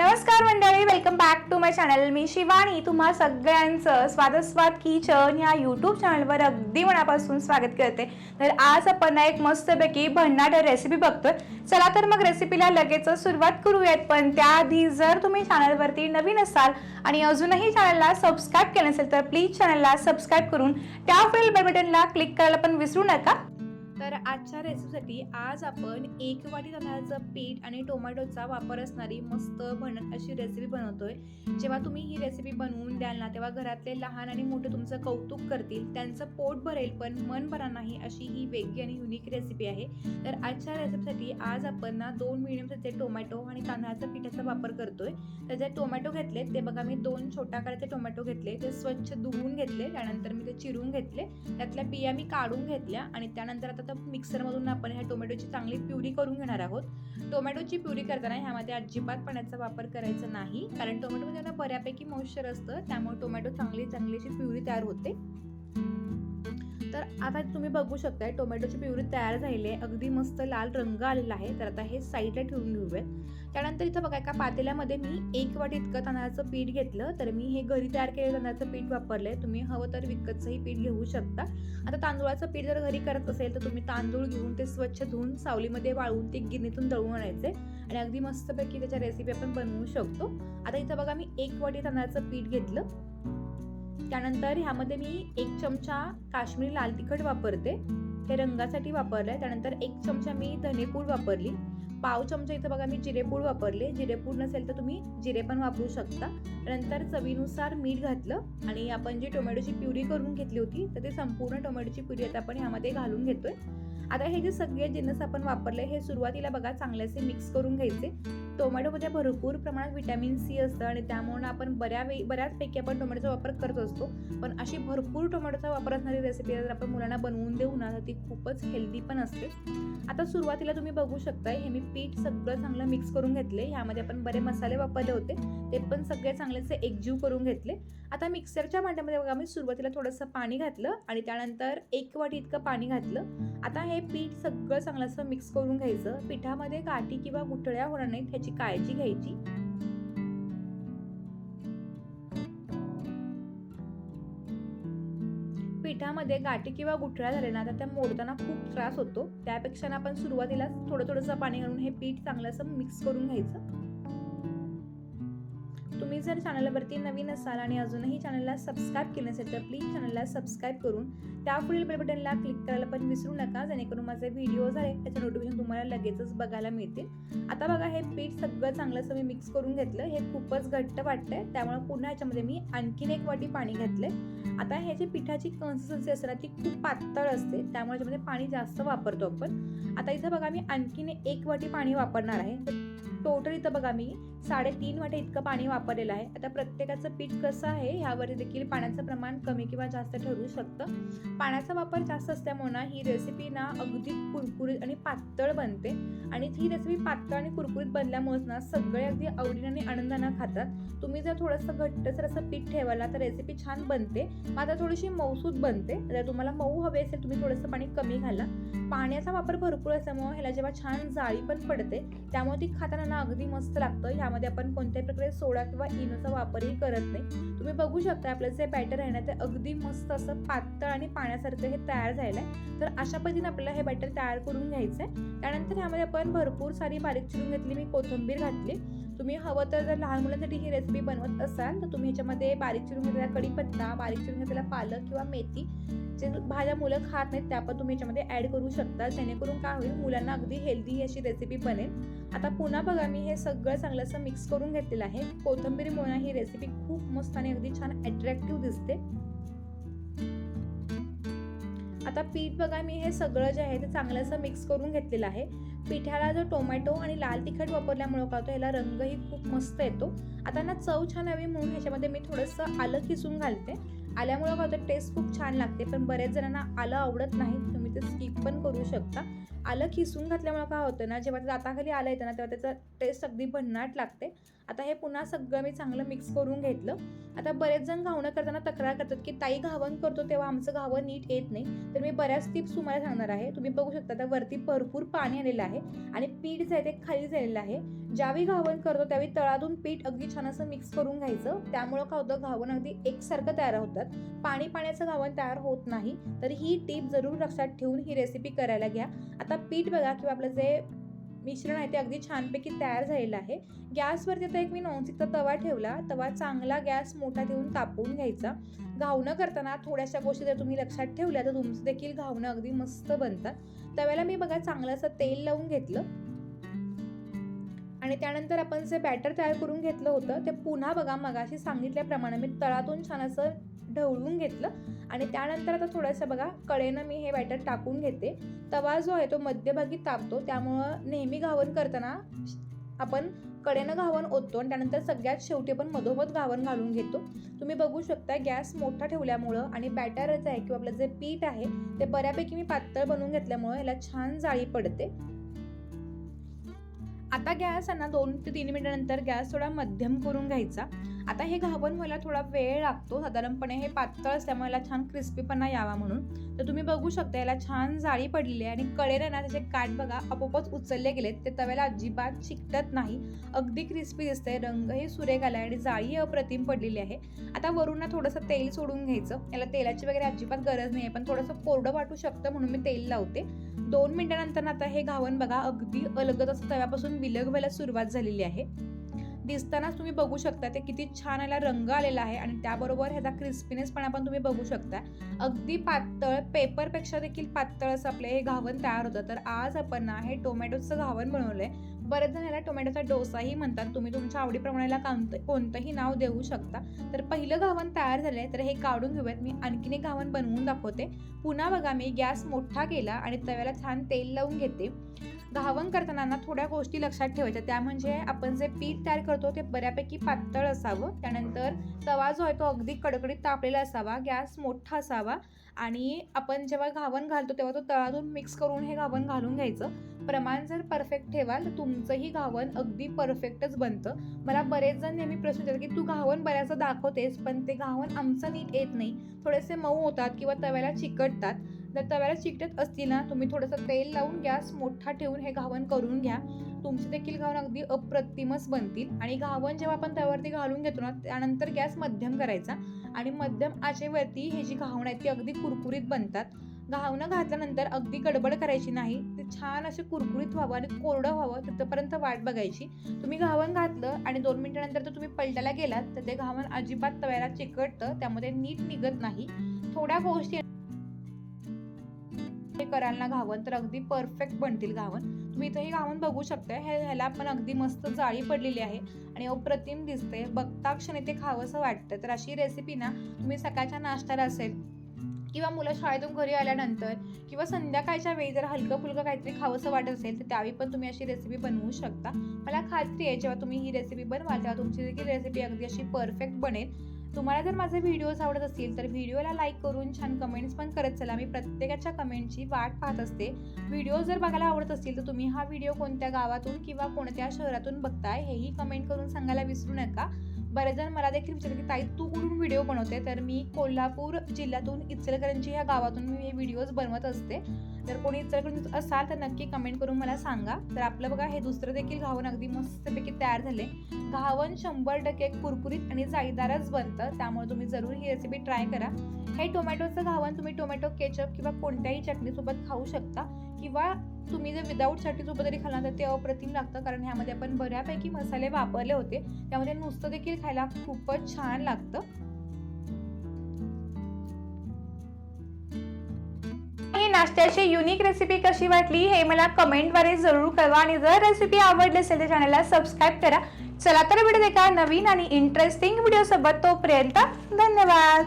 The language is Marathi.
नमस्कार मंडळी welcome back to my channel मी शिवानी. तुम्हा सगळ्यांचं स्वादस्वाद किचन या यूट्यूब चॅनलवर अगदी मनापासून स्वागत करते. तर आज आपण एक मस्तपैकी भन्नाट रेसिपी बघतोय. चला तर मग रेसिपीला लगेच सुरुवात करूयात. पण त्याआधी जर तुम्ही चॅनलवरती नवीन असाल आणि अजूनही चॅनलला सबस्क्राईब केलं नसेल तर प्लीज चॅनलला सबस्क्राईब करून त्या बेल बटनला क्लिक करायला पण विसरू नका. तर आजच्या रेसिपीसाठी आज आपण एक वाटी तांदळाचं पीठ आणि टोमॅटोचा वापर असणारी मस्त भणत अशी रेसिपी बनवतोय. जेव्हा तुम्ही ही रेसिपी बनवून द्याल ना तेव्हा घरातले लहान आणि मोठे तुमचं कौतुक करतील. त्यांचं पोट भरेल पण मन भरा नाही अशी ही वेगळी आणि युनिक रेसिपी आहे. तर आजच्या रेसिपीसाठी आज आपण ना दोन मिडियम साईजचे टोमॅटो आणि तांदळाचा पिठाचा वापर करतोय. तर जे टोमॅटो घेतले ते बघा मी दोन छोट्या आकाराचे टोमॅटो घेतले ते स्वच्छ धुवून घेतले त्यानंतर मी ते चिरून घेतले. त्यातल्या बिया मी काढून घेतल्या आणि त्यानंतर आता आता मिक्सरमधून आपण ह्या टोमॅटोची चांगली प्युरी करून घेणार आहोत. टोमॅटोची प्युरी करताना ह्यामध्ये अजिबात पाण्याचा वापर करायचा नाही. कारण टोमॅटोमध्ये म्हणजे ना बऱ्यापैकी मॉइश्चर असतं त्यामुळे टोमॅटो चांगली चांगली अशी प्युरी तयार होते. तर आता तुम्ही बघू शकताय टोमॅटोची प्युरी तयार झालेली आहे. अगदी मस्त लाल रंग आलेला आहे. तर आता हे साईडला ठेवून घेऊयात. त्यानंतर इथं बघा एका पातेल्यामध्ये मी एक वाटी इतकं तांदळाचं पीठ घेतलं. तर मी हे घरी तयार केलेलं तांदळाचं पीठ वापरलंय. तुम्ही हवं तर विकतचंही पीठ घेऊ शकता. आता तांदूळाचं पीठ जर घरी करत असेल तर तुम्ही तांदूळ घेऊन ते स्वच्छ धुवून सावलीमध्ये वाळवून ते गिरणीतून दळून आणायचे. आणि अगदी मस्तपैकी त्याच्या रेसिपी आपण बनवू शकतो. आता इथं बघा मी एक वाटी तांदळाचं पीठ घेतलं. त्यानंतर ह्यामध्ये मी एक चमचा काश्मीरी लाल तिखट वापरते. हे रंगासाठी वापरलंय. त्यानंतर एक चमचा मी धनेपूड वापरली. पाव चमचा इथं बघा मी जिरेपूड वापरले. जिरेपूड नसेल तर तुम्ही जिरे पण वापरू शकता. नंतर चवीनुसार मीठ घातलं आणि आपण जी टोमॅटोची प्युरी करून घेतली होती तर ते संपूर्ण टोमॅटोची प्युरी आता आपण ह्यामध्ये घालून घेतोय. आता हे जे सगळे जिन्नस आपण वापरले हे सुरुवातीला बघा चांगल्याचे मिक्स करून घ्यायचे. टोमॅटोमध्ये भरपूर प्रमाणात व्हिटॅमिन सी असतं आणि त्यामुळे आपण बऱ्या वे बऱ्याचपैकी आपण टोमॅटोचा वापर करत असतो. पण अशी भरपूर टोमॅटोचा वापर असणारी रेसिपी जर आपण मुलांना बनवून देऊ ना तर ती खूपच हेल्दी पण असते. आता सुरुवातीला तुम्ही बघू शकताय हे मी पीठ सगळं चांगलं मिक्स करून घेतले. ह्यामध्ये आपण बरे मसाले वापरले होते. ते पण सगळे चांगलेसे एकजीव करून घेतले. आता मिक्सरच्या भांड्यामध्ये बघा मी सुरुवातीला थोडंसं पाणी घातलं आणि त्यानंतर एक वाटी इतकं पाणी घातलं. आता हे पीठ सगळं चांगलं असं मिक्स करून घ्यायचं. पिठामध्ये गाठी किंवा गुठळ्या होणार नाहीत ह्याची काळजी घ्यायची. पिठामध्ये गाठी किंवा गुठळ्या झाले ना तर त्या मोडताना खूप त्रास होतो. त्यापेक्षा ना आपण सुरुवातीला थोडं थोडंसं पाणी घालून हे पीठ चांगलं असं मिक्स करून घ्यायचं. तुम्ही जर चॅनलवरती नवीन असाल आणि अजूनही चॅनलला सबस्क्राईब केलं नसेल तर प्लीज चॅनलला सबस्क्राईब करून त्या पुढील बेल बटनला क्लिक करायला पण विसरू नका जेणेकरून माझे व्हिडिओ झाले त्याचे नोटिफिकेशन तुम्हाला लगेचच बघायला मिळतील. आता बघा हे पीठ सगळं चांगलं असं मी मिक्स करून घेतलं. हे खूपच घट्ट वाटतंय त्यामुळे पुन्हा ह्याच्यामध्ये मी आणखीन एक वाटी पाणी घेतलंय. आता हे जे पिठाची कन्सिस्टन्सी असते ना ती खूप पातळ असते त्यामुळे याच्यामध्ये पाणी जास्त वापरतो आपण. आता इथं बघा मी आणखीन एक वाटी पाणी वापरणार आहे. तर टोटल इथं बघा मी साडेतीन वाटे इतकं पाणी वापरलेलं आहे. आता प्रत्येकाचं पीठ कसं आहे ह्यावर देखील पाण्याचं प्रमाण कमी किंवा जास्त ठरू शकतं. पाण्याचा वापर जास्त असल्यामुळे ना ही रेसिपी ना अगदी कुरकुरीत आणि पातळ बनते. आणि ही रेसिपी पातळ आणि कुरकुरीत बनल्यामुळेच ना सगळे अगदी आवडीने आणि आनंदानं खातात. तुम्ही जर थोडंसं घट्टसर असं पीठ ठेवायला तर रेसिपी छान बनते. मात्र थोडीशी मऊसूद बनते. जर तुम्हाला मऊ हवे असेल तुम्ही थोडंसं पाणी कमी घाला. पाण्याचा वापर भरपूर असल्यामुळे ह्याला जेव्हा छान जाळी पण पडते त्यामुळे ती खाताना ना अगदी मस्त लागतं. ह्या त्यामध्ये आपण कोणत्याही प्रकारे सोडा किंवा इनोचा वापरही करत नाही. तुम्ही बघू शकता आपलं जे बॅटर आहे ना ते अगदी मस्त असं पातळ आणि पाण्यासारखं हे तयार झालं आहे. तर अशा पद्धतीने आपल्याला हे बॅटर तयार करून घ्यायचं आहे. त्यानंतर ह्यामध्ये आपण भरपूर सारी बारीक चिरून घेतली मी कोथिंबीर घातली. तुम्ही हवं तर जर लहान मुलांसाठी ही रेसिपी बनवत असाल तर तुम्ही ह्याच्यामध्ये बारीक चिरून घेतलेला कढीपत्ता बारीक चिरून घेतलेला पालक किंवा मेथी जे भाज्या मुलं खात नाहीत त्या पण तुम्ही ह्याच्यामध्ये ॲड करू शकता. जेणेकरून काय होईल मुलांना अगदी हेल्दी अशी रेसिपी बनेल. आता पुन्हा बघा मी हे सगळं चांगलं असं मिक्स करून घेतलेलं आहे. कोथिंबीरमुळे ही रेसिपी खूप मस्त आणि अगदी छान अट्रॅक्टिव्ह दिसते. आता पीठ बघा मी हे सगळं जे आहे ते चांगलं असं मिक्स करून घेतलेलं आहे. पिठाला जो टोमॅटो आणि लाल तिखट वापरल्यामुळं काय होतो ह्याला रंगही खूप मस्त येतो. आता ना चव छान हवी म्हणून ह्याच्यामध्ये मी थोडंसं आलं किसून घालते. आल्यामुळं काय होतं टेस्ट खूप छान लागते. पण बऱ्याच जणांना आलं आवडत नाही तुम्ही ते स्किप पण करू शकता. आलं खिसून घातल्यामुळं काय होतं ना जेव्हा ते दाताखाली आलं येतं ना तेव्हा त्याचा टेस्ट अगदी भन्नाट लागते. आता हे पुन्हा सगळं मी चांगलं मिक्स करून घेतलं. आता बरेच जण घावणं करताना तक्रार करतात की ताई घावण करतो तेव्हा आमचं घावण नीट येत नाही. तर मी बऱ्याच टिप्स तुम्हाला सांगणार आहे. तुम्ही बघू शकता आता वरती भरपूर पाणी आलेलं आहे आणि पीठ जे आहे ते खाली झालेलं आहे. ज्यावेळी घावण करतो त्यावेळी तळातून पीठ अगदी छान असं मिक्स करून घ्यायचं. त्यामुळं काय होतं घावण अगदी एकसारखं तयार होतात. पाणी पाण्याचं घावण तयार होत नाही. तर ही टीप जरूर लक्षात ठेवून ही रेसिपी करायला घ्या. आता पीठ बघा किंवा आपलं जे मिश्रण आहे ते अगदी छानपैकी तयार झालेलं आहे. गॅसवरती आता एक मी नॉनस्टिकचा तवा ठेवला. तवा चांगला गॅस मोठा ठेवून तापवून घ्यायचा. घावणं करताना थोड्याशा गोष्टी जर तुम्ही लक्षात ठेवल्या तर तुमचं देखील घावणं अगदी मस्त बनतात. तव्याला मी बघा चांगलं असं तेल लावून घेतलं. आणि त्यानंतर आपण जे बॅटर तयार करून घेतलं होतं ते पुन्हा बघा मगाशी सांगितल्याप्रमाणे मी तळातून छान असं ढवळून घेतलं. आणि त्यानंतर आता थोडंसं बघा कडेनं मी हे बॅटर टाकून घेते. तवा जो आहे तो मध्यभागी तापतो त्यामुळं नेहमी घावन करताना आपण कडेनं घावन ओततो आणि त्यानंतर सगळ्यात शेवटी आपण मधोमध घावन घालून घेतो. तुम्ही बघू शकता गॅस मोठा ठेवल्यामुळं आणि बॅटरच आहे किंवा आपलं जे पीठ आहे ते बऱ्यापैकी मी पातळ बनवून घेतल्यामुळं याला छान जाळी पडते. आता गॅस आहे ना दोन ते तीन मिनिटानंतर गॅस थोडा मध्यम करून घ्यायचा. आता हे घावण व्हायला थोडा वेळ लागतो. साधारणपणे हे पातळ असल्यामुळे याला छान क्रिस्पीपणा यावा म्हणून. तर तुम्ही बघू शकता याला छान जाळी पडलेली आहे आणि कडेने ना त्याचे काठ बघा आपोआपच उचलले गेलेत. ते तव्याला अजिबात चिकटत नाही. अगदी क्रिस्पी दिसतंय. रंगही सुरेख आला आणि जाळी अप्रतिम पडलेली आहे. आता वरून ना थोडंसं तेल सोडून घ्यायचं. याला तेलाची वगैरे अजिबात गरज नाही आहे पण थोडंसं कोरडं वाटू शकतं म्हणून मी तेल लावते. दोन मिनिटानंतर आता हे घावण बघा अगदी अलगद असं तव्यापासून विलग व्हायला सुरुवात झालेली आहे. दिसतानाच तुम्ही बघू शकता ते किती छान याला रंग आलेला आहे आणि त्याबरोबर ह्याचा क्रिस्पीनेस पण आपण तुम्ही बघू शकता. अगदी पातळ पेपरपेक्षा देखील पातळ असं आपलं हे घावण तयार होतं. तर आज आपण ना हे टोमॅटोचं घावण बनवलंय. बरेच जण याला टोमॅटोचा डोसाही म्हणतात. तुम्ही तुमच्या आवडीप्रमाणे याला कोणतं- कोणतंही नाव देऊ शकता. तर पहिलं घावण तयार झालंय. तर हे काढून घेऊयात. मी आणखीन एक घावण बनवून दाखवते. पुन्हा बघा मी गॅस मोठा केला आणि तव्याला छान तेल लावून घेते. घावण करताना थोड्या गोष्टी लक्षात ठेवायच्या. त्या म्हणजे आपण जे पीठ तयार करतो ते बऱ्यापैकी पातळ असावं. त्यानंतर तवा जो आहे तो अगदी कडकडीत तापलेला असावा गॅस मोठा असावा आणि आपण जेव्हा घावण घालतो तेव्हा तो तळातून मिक्स करून हे घावण घालून घ्यायचं. प्रमाण जर परफेक्ट ठेवाल तर तुमचंही घावण अगदी परफेक्टच बनतं. मला बरेच जण नेहमी प्रश्न विचारतात की तू घावण बऱ्याचदा दाखवतेस पण ते घावण आमचं नीट येत नाही. थोडेसे मऊ होतात किंवा तव्याला चिकटतात. जर तव्याला चिकटत असतील ना तुम्ही थोडंसं तेल लावून गॅस मोठा ठेवून हे घावण करून घ्या. तुमचे देखील घावण अगदी अप्रतिमच बनतील. आणि घावण जेव्हा आपण तव्यावरती घालून घेतो ना त्यानंतर गॅस मध्यम करायचा. आणि मध्यम आचेवरती हे जी घावण आहेत ती अगदी कुरकुरीत बनतात. घावणं घातल्यानंतर अगदी गडबड करायची नाही. ते छान असे कुरकुरीत व्हावं आणि कोरडं व्हावं तिथपर्यंत वाट बघायची. तुम्ही घावण घातलं आणि दोन मिनिटानंतर तर तुम्ही पलटायला गेलात तर ते घावण अजिबात तव्याला चिकटतं त्यामध्ये नीट निघत नाही. थोड्या गोष्टी हे कराल ना घावन तर अगदी परफेक्ट बनतील घावन. तुम्ही इथंही घावन बघू शकता हे ह्याला पण अगदी मस्त जाळी पडलेली आहे आणि अप्रतिम दिसते बघता क्षणी ते खावंसं वाटतं तर अशी रेसिपी ना तुम्ही सकाळच्या नाश्त्याला असेल किंवा मुलं शाळेतून घरी आल्यानंतर किंवा संध्याकाळच्या वेळी जर हलकं फुलकं काहीतरी खावंसं वाटत असेल तर त्यावेळी पण तुम्ही अशी रेसिपी बनवू शकता. मला खात्री आहे जेव्हा तुम्ही ही रेसिपी बनवाल तेव्हा तुमची देखील रेसिपी अगदी अशी परफेक्ट बनेल. तुम्हाला जर माझे व्हिडिओज आवडत असतील तर व्हिडिओला लाईक करून छान कमेंट्स पण करत चला. मी प्रत्येकाच्या कमेंटची वाट पाहत असते. व्हिडिओ जर बघायला आवडत असतील तर तुम्ही हा व्हिडिओ कोणत्या गावातून किंवा कोणत्या शहरातून बघताय हेही कमेंट करून सांगायला विसरू नका. बरेच जण मला देखील विचारलं की ताई तू कुठून व्हिडिओ बनवते? तर मी कोल्हापूर जिल्ह्यातून इचलकरंजी ह्या गावातून मी हे व्हिडिओज बनवत असते. जर कोणी इचलकरंजीत असाल तर नक्की कमेंट करून मला सांगा. तर आपलं बघा हे दुसरं देखील घावन अगदी मस्तपैकी तयार झाले. घावन शंभर टक्के कुरकुरीत आणि जाळीदारच बनतं. त्यामुळे तुम्ही जरूर ही रेसिपी ट्राय करा. हे टोमॅटोचं घावन तुम्ही टोमॅटो केचप किंवा कोणत्याही चटणीसोबत खाऊ शकता. किंवा तुम्ही जर विदाऊट चटणीसोबत जरी खाल्ला तर ते अप्रतिम लागतं कारण ह्यामध्ये आपण बऱ्यापैकी मसाले वापरले होते. त्यामध्ये नुसतं देखील खायला खूपच छान लागतं. ही नाश्त्याची युनिक रेसिपी कशी वाटली हे मला कमेंटद्वारे जरूर कळवा. आणि जर रेसिपी आवडली असेल तर चॅनलला सबस्क्राईब करा. चला तर भेटू एका नवीन आणि इंटरेस्टिंग व्हिडिओ सोबत. तोपर्यंत धन्यवाद.